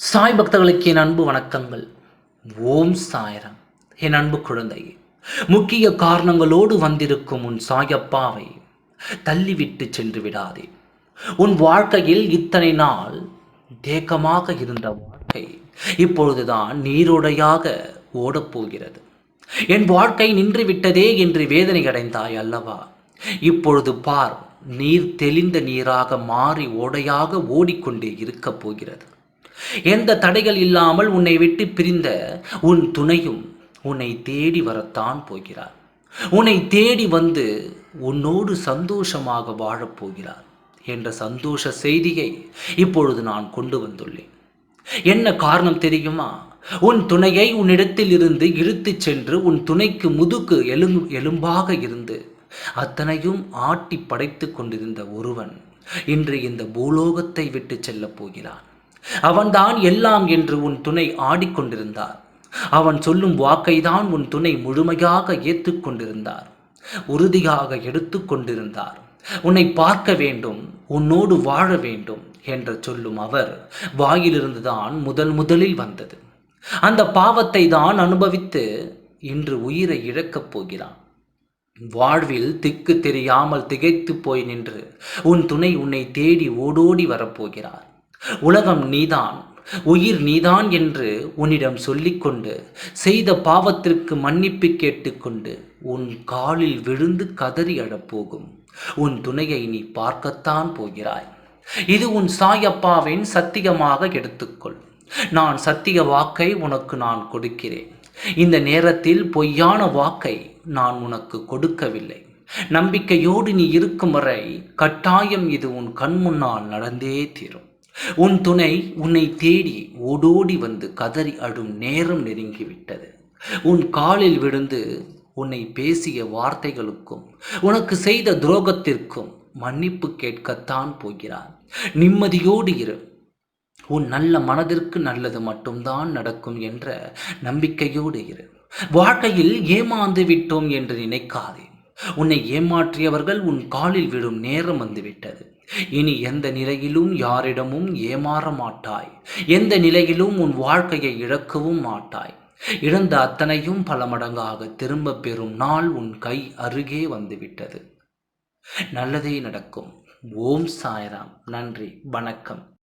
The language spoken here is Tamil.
சாய் பக்தர்களுக்கு என் அன்பு வணக்கங்கள். ஓம் சாயரம். என் அன்பு குழந்தை முக்கிய காரணங்களோடு வந்திருக்கும் உன் சாயப்பாவை தள்ளிவிட்டு சென்று விடாதே. உன் வாழ்க்கையில் இத்தனை நாள் தேக்கமாக இருந்த வாழ்க்கை இப்பொழுதுதான் நீரோடையாக ஓடப்போகிறது என் வாழ்க்கை நின்று விட்டதே என்று வேதனை அடைந்தாய் அல்லவா? இப்பொழுது பார் நீர் தெளிந்த நீராக மாறி ஓடையாக ஓடிக்கொண்டே இருக்கப் போகிறது. எந்த தடைகள் இல்லாமல் உன்னை விட்டு பிரிந்த உன் துணையும் உன்னை தேடி வரத்தான் போகிறார். உன்னை தேடி வந்து உன்னோடு சந்தோஷமாக வாழப்போகிறார் என்ற சந்தோஷ செய்தியை இப்பொழுது நான் கொண்டு வந்துள்ளேன். என்ன காரணம் தெரியுமா? உன் துணையை உன்னிடத்தில் இருந்து இழுத்துச் சென்று உன் துணைக்கு முதுக்கு எலும் எலும்பாக இருந்து அத்தனையும் ஆட்டி படைத்து கொண்டிருந்த ஒருவன் இன்று இந்த பூலோகத்தை விட்டு செல்லப் போகிறான். அவன்தான் எல்லாம் என்று உன் துணை ஆடிக்கொண்டிருந்தார். அவன் சொல்லும் வாக்கை தான் உன் துணை முழுமையாக ஏற்றுக்கொண்டிருந்தார் உறுதியாக எடுத்துக்கொண்டிருந்தார். உன்னை பார்க்க வேண்டும் உன்னோடு வாழ வேண்டும் என்று சொல்லும் அவர் வாயிலிருந்துதான் முதல் முதலில் வந்தது. அந்த பாவத்தை தான் அனுபவித்து இன்று உயிரை இழக்கப் போகிறான். வாழ்வில் திக்கு தெரியாமல் திகைத்து போய் நின்று உன் துணை உன்னை தேடி ஓடோடி வரப்போகிறார் உலகம் நீதான் உயிர் நீதான் என்று உன்னிடம் சொல்லிக்கொண்டு செய்த பாவத்திற்கு மன்னிப்பு கேட்டுக்கொண்டு உன் காலில் விழுந்து கதறி அழப்போகும் உன் துணையை நீ பார்க்கத்தான் போகிறாய். இது உன் சாயப்பாவின் சத்தியமாக எடுத்துக்கொள். நான் சத்திய வாக்கை உனக்கு நான் கொடுக்கிறேன். இந்த நேரத்தில் பொய்யான வாக்கை நான் உனக்கு கொடுக்கவில்லை. நம்பிக்கையோடு நீ இருக்கும் வரை கட்டாயம் இது உன் கண் முன்னால் நடந்தே தீரும். உன் துணை உன்னை தேடி ஓடோடி வந்து கதறி அடும் நேரம் நெருங்கிவிட்டது. உன் காலில் விழுந்து உன்னை பேசிய வார்த்தைகளுக்கும் உனக்கு செய்த துரோகத்திற்கும் மன்னிப்பு கேட்கத்தான் போகிறான். நிம்மதியோடு இரு. உன் நல்ல மனதிற்கு நல்லது மட்டும்தான் நடக்கும் என்ற நம்பிக்கையோடு இரு. வாழ்க்கையில் ஏமாந்து விட்டோம் என்று நினைக்காதே. உன்னை ஏமாற்றியவர்கள் உன் காலில் விடும் நேரம் வந்துவிட்டது. இனி எந்த நிலையிலும் யாரிடமும் ஏமாற மாட்டாய். எந்த நிலையிலும் உன் வாழ்க்கையை இழக்கவும் மாட்டாய். இழந்த அத்தனையும் பல மடங்காக திரும்ப பெறும் நாள் உன் கை அருகே வந்துவிட்டது. நல்லதே நடக்கும். ஓம் சாய்ராம். நன்றி. வணக்கம்.